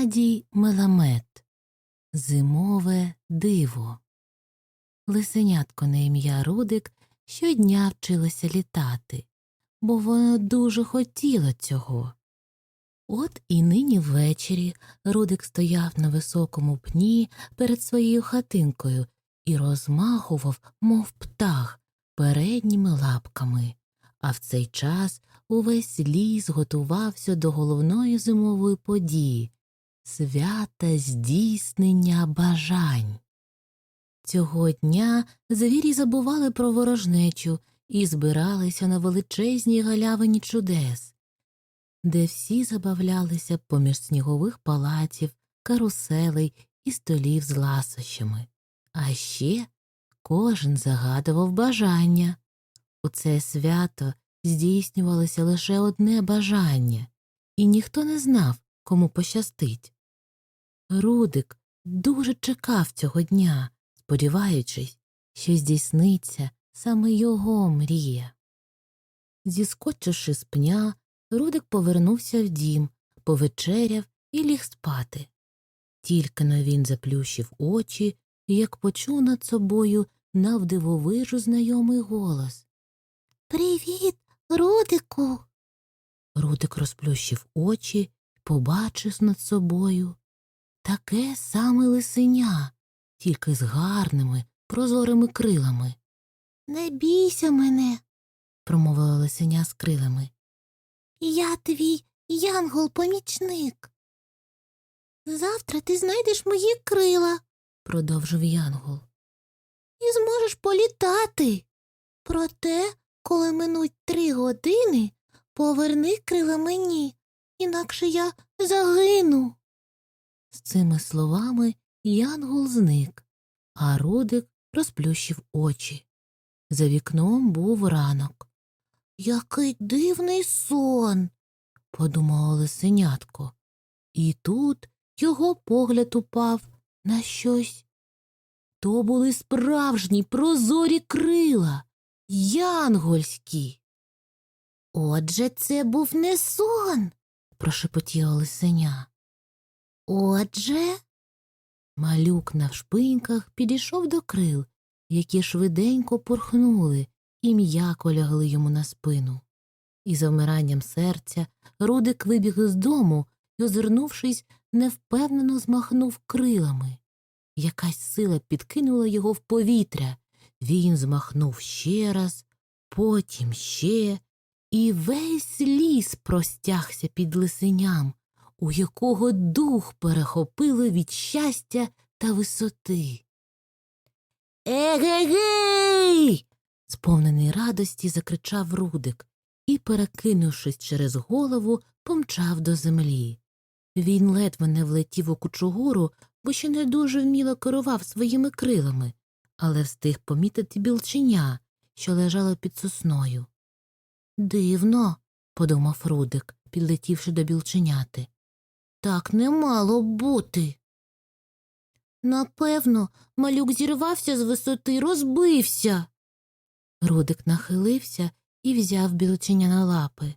Геннадій Меламет Зимове диво. Лисенятко на ім'я Рудик щодня вчилося літати, бо воно дуже хотіло цього. От і нині ввечері Рудик стояв на високому пні перед своєю хатинкою і розмахував, мов птах, передніми лапками, а в цей час увесь ліс готувався до головної зимової події свята здійснення бажань. Цього дня звірі забували про ворожнечу і збиралися на величезній галявині чудес, де всі забавлялися поміж снігових палаців, каруселей і столів з ласощами. А ще кожен загадував бажання. У це свято здійснювалося лише одне бажання, і ніхто не знав, кому пощастить. Рудик дуже чекав цього дня, сподіваючись, що здійсниться саме його мрія. Зіскочивши з пня, Рудик повернувся в дім, повечеряв і ліг спати. Тільки но він заплющив очі, як почув над собою навдивовижу знайомий голос. Привіт, Рудику. Рудик розплющив очі, побачив над собою таке саме лисеня, тільки з гарними, прозорими крилами. Не бійся мене, промовила лисеня з крилами. Я твій янгол-помічник. Завтра ти знайдеш мої крила, продовжив янгол, і зможеш політати. Проте, коли минуть три години, поверни крила мені, інакше я загину. З цими словами янгол зник, а Рудик розплющив очі. За вікном був ранок. Який дивний сон, подумало лисенятко. І тут його погляд упав на щось. То були справжні прозорі крила, янгольські. Отже, це був не сон, прошепотіло лисеня. Отже, малюк на вшпиньках підійшов до крил, які швиденько порхнули і м'яко лягли йому на спину. І за вмиранням серця Рудик вибіг із дому і, озирнувшись, невпевнено змахнув крилами. Якась сила підкинула його в повітря. Він змахнув ще раз, потім ще, і весь ліс простягся під лисеням, у якого дух перехопило від щастя та висоти. Егегей. сповнений радості, закричав Рудик і, перекинувшись через голову, помчав до землі. Він ледве не влетів у кучугуру, бо ще не дуже вміло керував своїми крилами, але встиг помітити білченя, що лежало під сосною. Дивно, подумав Рудик, підлетівши до білченяти. Так не мало бути. Напевно, малюк зірвався з висоти розбився. Рудик нахилився і взяв білченя на лапи.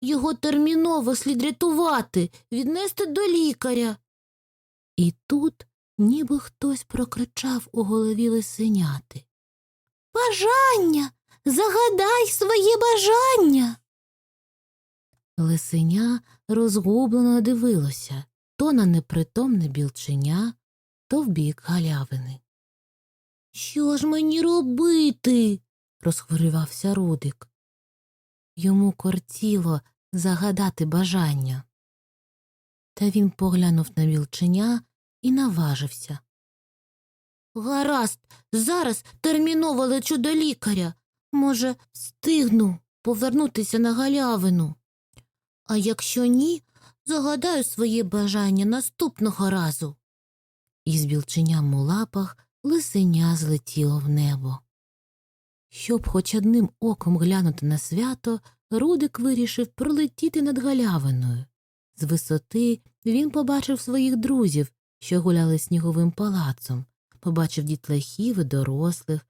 Його терміново слід рятувати, віднести до лікаря. І тут ніби хтось прокричав у голові лисеняти. Бажання. Загадай своє бажання. Лисеня розгублено дивилося то на непритомне білченя, то в бік галявини. Що ж мені робити? розхвилювався Рудик. Йому кортіло загадати бажання. Та він поглянув на білченя і наважився. Гаразд, зараз терміново лечу до лікаря. Може, встигну повернутися на галявину. А якщо ні, загадаю своє бажання наступного разу. Із білченям у лапах лисеня злетіло в небо. Щоб хоч одним оком глянути на свято, Рудик вирішив пролетіти над галявиною. З висоти він побачив своїх друзів, що гуляли сніговим палацом, побачив дітлахів і дорослих,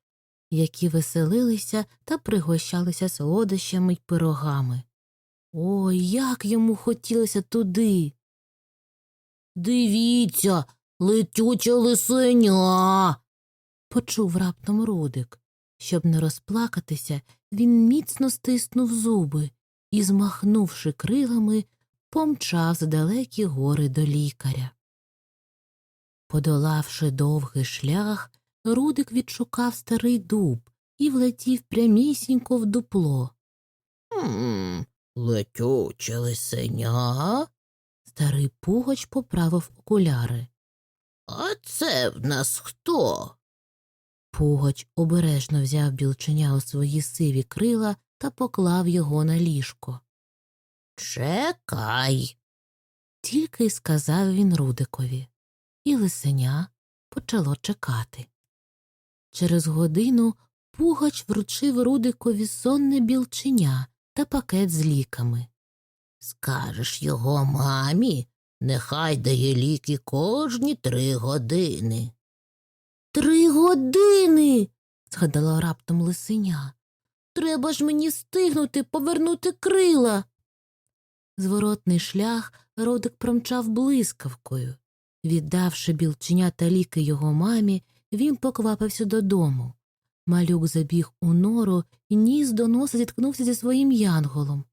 які веселилися та пригощалися солодощами й пирогами. Ой, як йому хотілося туди. Дивіться, летюче лисеня. Почув раптом Рудик. Щоб не розплакатися, він міцно стиснув зуби і, змахнувши крилами, помчав з далекі гори до лікаря. Подолавши довгий шлях, Рудик відшукав старий дуб і влетів прямісінько в дупло. «М, Летюче лисеня. Старий пугач поправив окуляри. А це в нас хто? Пугач обережно взяв білченя у свої сиві крила та поклав його на ліжко. Чекай. Тільки й сказав він Рудикові, і лисеня почало чекати. Через годину пугач вручив Рудикові сонне білченя та пакет з ліками. Скажеш його мамі, нехай дає ліки кожні три години. Три години. згадала раптом лисеня. Треба ж мені встигнути повернути крила. Зворотний шлях Родик промчав блискавкою. Віддавши білченя та ліки його мамі, він поквапився додому. Малюк забіг у нору і ніс до носа зіткнувся зі своїм янголом.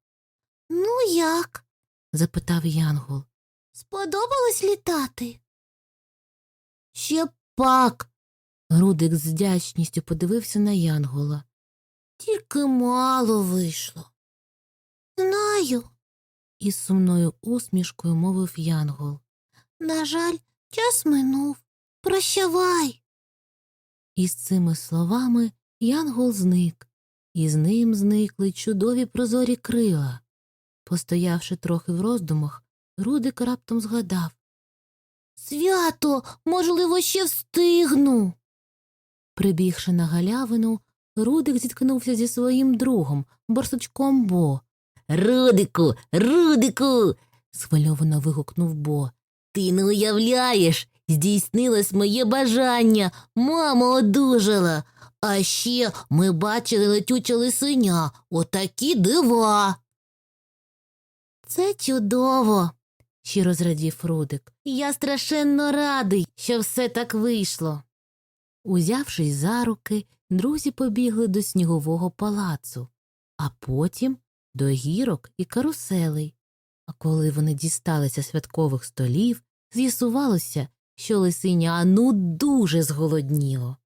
Ну, як? запитав янгол. Сподобалось літати? Ще пак. Рудик з вдячністю подивився на янгола. Тільки мало вийшло. Знаю, із сумною усмішкою мовив янгол. На жаль, час минув. Прощавай. Із цими словами янгол зник, і з ним зникли чудові прозорі крила. Постоявши трохи в роздумах, Рудик раптом згадав Свято, можливо, ще встигну. Прибігши на галявину, Рудик зіткнувся зі своїм другом, борсучком Бо. Рудику, Рудику. схвильовано вигукнув Бо. Ти не уявляєш, здійснилось моє бажання, мама одужала. А ще ми бачили летюче лисеня, отакі дива. Це чудово, щиро зрадів Рудик. Я страшенно радий, що все так вийшло. Узявшись за руки, друзі побігли до снігового палацу, а потім до гірок і каруселей. А коли вони дісталися святкових столів, з'ясувалося, що лисиня ну дуже зголодніло.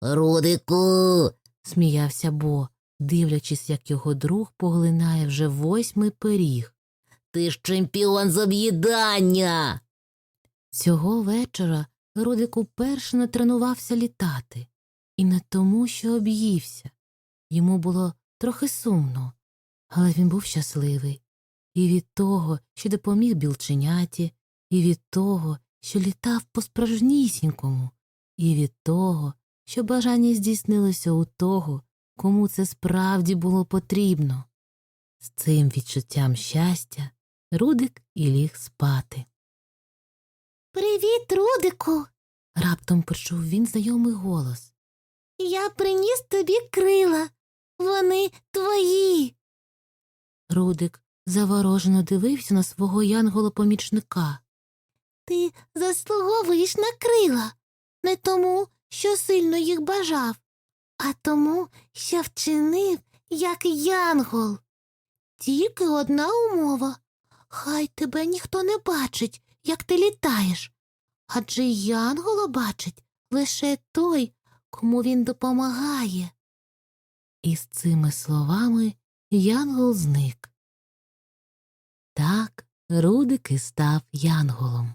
Рудику. сміявся Бо, дивлячись, як його друг поглинає вже восьмий пиріг. Ти ж чемпіон з об'їдання. Цього вечора Рудик уперше натренувався літати, і не тому, що об'ївся. Йому було трохи сумно, але він був щасливий і від того, що допоміг білченяті, і від того, що літав по справжнісінькому, і від того, що бажання здійснилося у того, кому це справді було потрібно. З цим відчуттям щастя Рудик і ліг спати. Привіт, Рудику. раптом почув він знайомий голос. Я приніс тобі крила. Вони твої. Рудик заворожено дивився на свого янгола-помічника. Ти заслуговуєш на крила, не тому, що сильно їх бажав, а тому, що вчинив, як янгол. Тільки одна умова хай тебе ніхто не бачить, як ти літаєш, адже янгола бачить лише той, кому він допомагає. І з цими словами янгол зник. Так Рудик і став янголом,